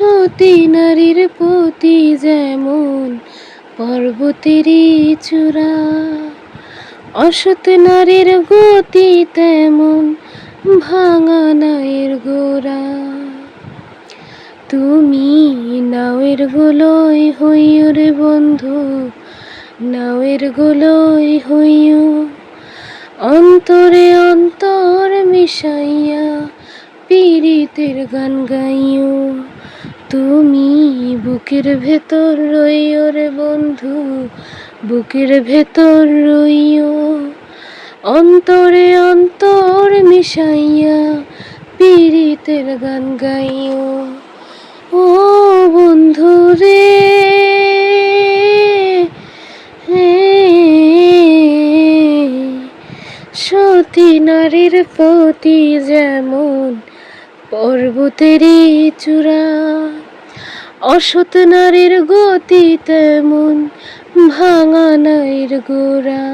নারীর প্রতি যেমন পর্বতেরই চূড়া, অসৎ নারীর গতি তেমন ভাঙা নায়ের গোড়া। তুমি নাওয়ের গোলই হইও রে বন্ধু, নাওয়ের গোলই হইও। অন্তরে অন্তর মিশাইয়া পীড়িতের গান গাইও। তুমি বুকের ভেতর রইও রে বন্ধু, বুকের ভেতর রইও। অন্তরে অন্তর মিশাইয়া পীড়িতের গান গাইও। ও বন্ধু রে সতী নারীর প্রতি যেমন পর্বতেরই চূড়া অসৎ নারীর গতি তেমন ভাঙা নাইর গোড়া।